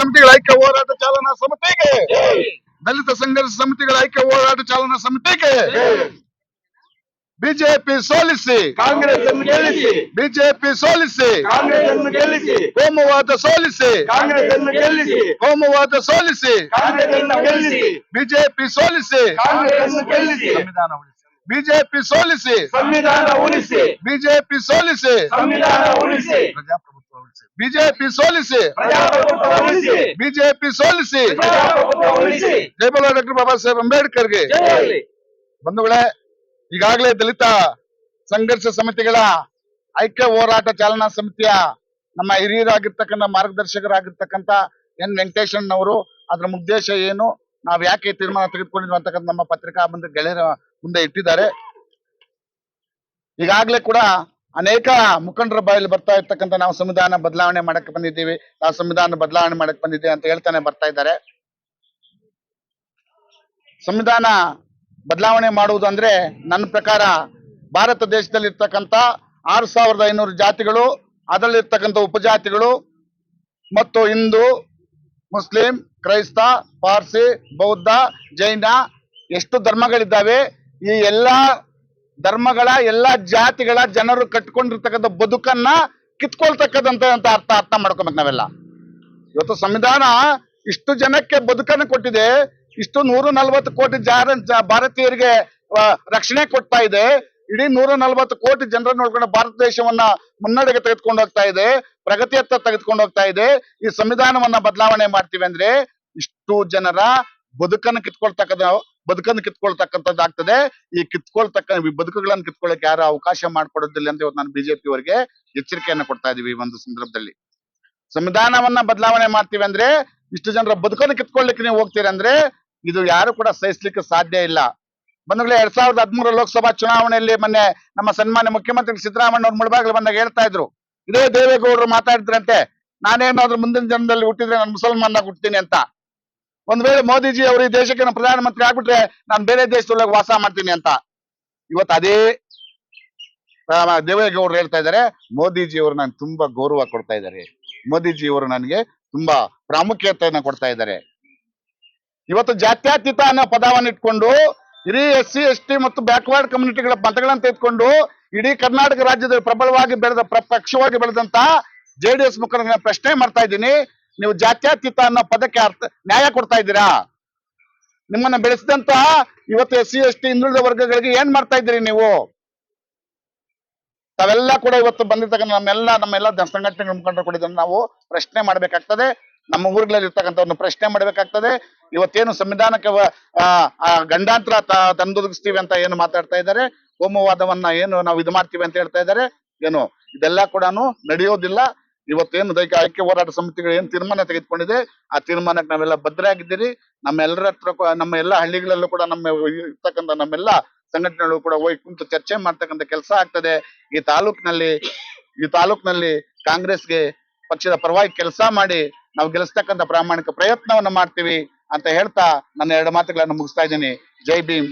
ಸಮಿತಿಗಳ ಐಕ್ಯ ಹೋರಾಟ ಚಾಲನಾ ಸಮಿತಿಗೆ. ದಲಿತ ಸಂಘರ್ಷ ಸಮಿತಿಗಳ ಐಕ್ಯ ಹೋರಾಟ ಚಾಲನಾ ಸಮಿತಿಗೆ. ಬಿಜೆಪಿ ಸೋಲಿಸಿ. ಕಾಂಗ್ರೆಸ್ ಅನ್ನು ಗೆಲ್ಲಿಸಿ. ಬಿಜೆಪಿ ಸೋಲಿಸಿ. ಕಾಂಗ್ರೆಸ್ ಅನ್ನು ಗೆಲ್ಲಿಸಿ. ಕೋಮುವಾದ ಸೋಲಿಸಿ. ಕಾಂಗ್ರೆಸ್ ಅನ್ನು ಗೆಲ್ಲಿಸಿ. ಕೋಮುವಾದ ಸೋಲಿಸಿ. ಕಾಂಗ್ರೆಸ್ ಅನ್ನು ಗೆಲ್ಲಿಸಿ. ಬಿಜೆಪಿ ಸೋಲಿಸಿ. ಕಾಂಗ್ರೆಸ್ ಅನ್ನು ಗೆಲ್ಲಿಸಿ. ಸಂವಿಧಾನ ಉಳಿಸಿ. ಬಿಜೆಪಿ ಸೋಲಿಸಿ. ಸಂವಿಧಾನ ಉಳಿಸಿ. ಬಿಜೆಪಿ ಸೋಲಿಸಿ. ಸಂವಿಧಾನ ಉಳಿಸಿ. ಪ್ರಜಾಪ್ರಭುತ್ವ ಉಳಿಸಿ. ಬಿಜೆಪಿ ಸೋಲಿಸಿ. ಪ್ರಜಾಪ್ರಭುತ್ವ ಉಳಿಸಿ. ಬಿಜೆಪಿ ಸೋಲಿಸಿ. ಪ್ರಜಾಪ್ರಭುತ್ವ ಉಳಿಸಿ. ಜೈ ಬೋಲೋ ಡಾಕ್ಟರ್ ಬಾಬಾ ಸಾಹೇಬ್ ಅಂಬೇಡ್ಕರ್ಗೆ. ಬಂಧುಗಳೇ ಈಗಾಗಲೇ ದಲಿತ ಸಂಘರ್ಷ ಸಮಿತಿಗಳ ಐಕ್ಯ ಹೋರಾಟ ಚಾಲನಾ ಸಮಿತಿಯ ನಮ್ಮ ಹಿರಿಯರಾಗಿರ್ತಕ್ಕಂಥ ಮಾರ್ಗದರ್ಶಕರಾಗಿರ್ತಕ್ಕಂಥ ಎನ್ ವೆಂಕಟೇಶಣ್ಣವರು ಅದರ ಉದ್ದೇಶ ಏನು? ನಾವ್ ಯಾಕೆ ತೀರ್ಮಾನ ತೆಗೆದುಕೊಂಡಿದ್ವಿ ಅಂತಕ್ಕಂಥ ನಮ್ಮ ಪತ್ರಿಕಾ ಬಂದ ಗೆಳೆಯರ ಮುಂದೆ ಇಟ್ಟಿದ್ದಾರೆ. ಈಗಾಗಲೇ ಕೂಡ ಅನೇಕ ಮುಖಂಡರ ಬಾಯಲ್ಲಿ ಬರ್ತಾ ಇರ್ತಕ್ಕಂಥ ನಾವು ಸಂವಿಧಾನ ಬದಲಾವಣೆ ಮಾಡಕ್ಕೆ ಬಂದಿದ್ದೀವಿ. ನಾವು ಸಂವಿಧಾನ ಬದಲಾವಣೆ ಮಾಡಕ್ ಬಂದಿದ್ದೀವಿ ಅಂತ ಹೇಳ್ತಾನೆ ಬರ್ತಾ ಇದ್ದಾರೆ. ಸಂವಿಧಾನ ಬದಲಾವಣೆ ಮಾಡುವುದು ಅಂದ್ರೆ ನನ್ನ ಪ್ರಕಾರ ಭಾರತ ದೇಶದಲ್ಲಿ ಇರ್ತಕ್ಕಂಥ ಆರು ಸಾವಿರದ ಐನೂರು ಜಾತಿಗಳು, ಅದರಲ್ಲಿರ್ತಕ್ಕಂಥ ಉಪಜಾತಿಗಳು ಮತ್ತು ಹಿಂದೂ, ಮುಸ್ಲಿಂ, ಕ್ರೈಸ್ತ, ಪಾರ್ಸಿ, ಬೌದ್ಧ, ಜೈನ ಎಷ್ಟು ಧರ್ಮಗಳಿದ್ದಾವೆ ಈ ಎಲ್ಲಾ ಧರ್ಮಗಳ, ಎಲ್ಲಾ ಜಾತಿಗಳ ಜನರು ಕಟ್ಕೊಂಡಿರ್ತಕ್ಕಂಥ ಬದುಕನ್ನ ಕಿತ್ಕೊಳ್ತಕ್ಕಂಥ ಅರ್ಥ ಅರ್ಥ ಮಾಡ್ಕೊಬೇಕು ನಾವೆಲ್ಲ. ಇವತ್ತು ಸಂವಿಧಾನ ಇಷ್ಟು ಜನಕ್ಕೆ ಬದುಕನ್ನು ಕೊಟ್ಟಿದೆ, ಇಷ್ಟು ನೂರ ನಲ್ವತ್ತು ಕೋಟಿ ಭಾರತೀಯರಿಗೆ ರಕ್ಷಣೆ ಕೊಡ್ತಾ ಇದೆ, ಇಡೀ ನೂರ ನಲ್ವತ್ತು ಕೋಟಿ ಜನರನ್ನು ನೋಡ್ಕೊಂಡು ಭಾರತ ದೇಶವನ್ನ ಮುನ್ನಡೆಗೆ ತೆಗೆದುಕೊಂಡು ಹೋಗ್ತಾ ಇದೆ ಪ್ರಗತಿಯತ್ತ ತೆಗೆದುಕೊಂಡು ಹೋಗ್ತಾ ಇದೆ, ಈ ಸಂವಿಧಾನವನ್ನ ಬದಲಾವಣೆ ಮಾಡ್ತೀವಿ ಅಂದ್ರೆ ಇಷ್ಟು ಜನರ ಬದುಕನ್ನು ಕಿತ್ಕೊಳ್ತಕ್ಕಂಥ ಬದುಕನ್ನು ಕಿತ್ಕೊಳ್ತಕ್ಕಂಥದ್ದಾಗ್ತದೆ ಈ ಕಿತ್ಕೊಳ್ತಕ್ಕ ಬದುಕುಗಳನ್ನು ಕಿತ್ಕೊಳ್ಳಕ್ಕೆ ಯಾರು ಅವಕಾಶ ಮಾಡಿಕೊಡೋದಿಲ್ಲ ಅಂತ ಇವತ್ತು ನಾನು ಬಿಜೆಪಿ ಅವರಿಗೆ ಎಚ್ಚರಿಕೆಯನ್ನು ಕೊಡ್ತಾ ಇದೀವಿ ಈ ಒಂದು ಸಂದರ್ಭದಲ್ಲಿ. ಸಂವಿಧಾನವನ್ನ ಬದಲಾವಣೆ ಮಾಡ್ತೀವಿ ಅಂದ್ರೆ ಇಷ್ಟು ಜನರ ಬದುಕನ್ನು ಕಿತ್ಕೊಳ್ಳಿಕ್ಕೆ ನೀವು ಹೋಗ್ತೀರಿ ಅಂದ್ರೆ ಇದು ಯಾರು ಕೂಡ ಸಹಿಸ್ಲಿಕ್ಕೆ ಸಾಧ್ಯ ಇಲ್ಲ. ಬಂಧುಗಳೇ, ಎರಡ್ ಸಾವಿರದ ಹದಿಮೂರ ಲೋಕಸಭಾ ಚುನಾವಣೆಯಲ್ಲಿ ಮೊನ್ನೆ ನಮ್ಮ ಸನ್ಮಾನ್ಯ ಮುಖ್ಯಮಂತ್ರಿ ಸಿದ್ದರಾಮಯ್ಯ ಅವ್ರ ಮುಳಬಾಗಿಲು ಬಂದಾಗ ಹೇಳ್ತಾ ಇದ್ರು. ಇದೇ ದೇವೇಗೌಡರು ಮಾತಾಡಿದ್ರಂತೆ, ನಾನೇನಾದ್ರೂ ಮುಂದಿನ ಜನ್ಮದಲ್ಲಿ ಹುಟ್ಟಿದ್ರೆ ನಾನು ಮುಸಲ್ಮಾನಾಗ ಹುಟ್ತೀನಿ ಅಂತ. ಒಂದ್ ವೇಳೆ ಮೋದಿಜಿ ಅವರು ಈ ದೇಶಕ್ಕೆ ಪ್ರಧಾನಮಂತ್ರಿ ಆಗ್ಬಿಟ್ರೆ ನಾನು ಬೇರೆ ದೇಶದೊಳಗೆ ವಾಸ ಮಾಡ್ತೀನಿ ಅಂತ. ಇವತ್ತು ಅದೇ ದೇವೇಗೌಡರು ಹೇಳ್ತಾ ಇದ್ದಾರೆ, ಮೋದಿಜಿ ಅವರು ನಾನು ತುಂಬಾ ಗೌರವ ಕೊಡ್ತಾ ಇದ್ದಾರೆ. ಮೋದಿಜಿ ಅವರು ನನಗೆ ತುಂಬಾ ಪ್ರಾಮುಖ್ಯತೆಯನ್ನ ಕೊಡ್ತಾ ಇದ್ದಾರೆ. ಇವತ್ತು ಜಾತ್ಯತೀತ ಅನ್ನೋ ಪದವನ್ನು ಇಟ್ಕೊಂಡು, ಇಡೀ ಎಸ್ ಸಿ, ಎಸ್ ಟಿ ಮತ್ತು ಬ್ಯಾಕ್ವರ್ಡ್ ಕಮ್ಯುನಿಟಿಗಳ ಮತಗಳನ್ನು ತೆಗೆದುಕೊಂಡು, ಇಡೀ ಕರ್ನಾಟಕ ರಾಜ್ಯದಲ್ಲಿ ಪ್ರಬಲವಾಗಿ ಬೆಳೆದ ಪ್ರಪಕ್ಷವಾಗಿ ಬೆಳೆದಂತ ಜೆಡಿಎಸ್ ಡಿ ಎಸ್ ಮುಖಂಡರ ಪ್ರಶ್ನೆ ಮಾಡ್ತಾ ಇದ್ದೀನಿ. ನೀವು ಜಾತ್ಯತೀತ ಅನ್ನೋ ಪದಕ್ಕೆ ಅರ್ಥ, ನ್ಯಾಯ ಕೊಡ್ತಾ ಇದ್ದೀರಾ? ನಿಮ್ಮನ್ನ ಬೆಳೆಸಿದಂತ ಇವತ್ತು ಎಸ್ ಸಿ, ಎಸ್ ಟಿ, ಹಿಂದುಳಿದ ವರ್ಗಗಳಿಗೆ ಏನ್ ಮಾಡ್ತಾ ಇದ್ದೀರಿ ನೀವು? ತಾವೆಲ್ಲ ಕೂಡ ಇವತ್ತು ಬಂದಿರ್ತಕ್ಕಂಥ ನಮ್ಮೆಲ್ಲ ನಮ್ಮೆಲ್ಲ ಸಂಘಟನೆಗಳ ಮುಖಂಡರು ಕೂಡ ಇದನ್ನ ನಾವು ಪ್ರಶ್ನೆ ಮಾಡ್ಬೇಕಾಗ್ತದೆ. ನಮ್ಮ ಊರುಗಳಲ್ಲಿ ಇರ್ತಕ್ಕಂಥವ್ರನ್ನ ಪ್ರಶ್ನೆ ಮಾಡಬೇಕಾಗ್ತದೆ. ಇವತ್ತೇನು ಸಂವಿಧಾನಕ್ಕೆ ಗಂಡಾಂತರ ತಂದೊದಗಿಸ್ತೀವಿ ಅಂತ ಏನು ಮಾತಾಡ್ತಾ ಇದ್ದಾರೆ? ಕೋಮುವಾದವನ್ನ ಏನು ನಾವು ಇದು ಮಾಡ್ತೀವಿ ಅಂತ ಹೇಳ್ತಾ ಇದ್ದಾರೆ? ಏನು, ಇದೆಲ್ಲ ಕೂಡ ನಡೆಯೋದಿಲ್ಲ. ಇವತ್ತೇನು ದೈಹಿಕ ಆಯ್ಕೆ ಹೋರಾಟ ಸಮಿತಿಗಳು ಏನ್ ತೀರ್ಮಾನ ತೆಗೆದುಕೊಂಡಿದೆ, ಆ ತೀರ್ಮಾನಕ್ಕೆ ನಾವೆಲ್ಲ ಭದ್ರಾಗಿದ್ದೀರಿ. ನಮ್ಮೆಲ್ಲರ ಹತ್ರ ನಮ್ಮ ಎಲ್ಲ ಹಳ್ಳಿಗಳಲ್ಲೂ ಕೂಡ ನಮ್ಮ ಇರ್ತಕ್ಕಂಥ ನಮ್ಮೆಲ್ಲ ಸಂಘಟನೆಗಳು ಕೂಡ ಹೋಗಿ ಕುಂತು ಚರ್ಚೆ ಮಾಡ್ತಕ್ಕಂಥ ಕೆಲಸ ಆಗ್ತದೆ. ಈ ತಾಲೂಕಿನಲ್ಲಿ ಈ ತಾಲೂಕಿನಲ್ಲಿ ಕಾಂಗ್ರೆಸ್ಗೆ ಪಕ್ಷದ ಪರವಾಗಿ ಕೆಲಸ ಮಾಡಿ ನಾವು ಗೆಲ್ಲಿಸ್ತಕ್ಕಂಥ ಪ್ರಾಮಾಣಿಕ ಪ್ರಯತ್ನವನ್ನು ಮಾಡ್ತೀವಿ ಅಂತ ಹೇಳ್ತಾ ನನ್ನ ಎರಡು ಮಾತುಗಳನ್ನು ಮುಗಿಸ್ತಾ ಇದ್ದೀನಿ. ಜೈ ಭೀಮ್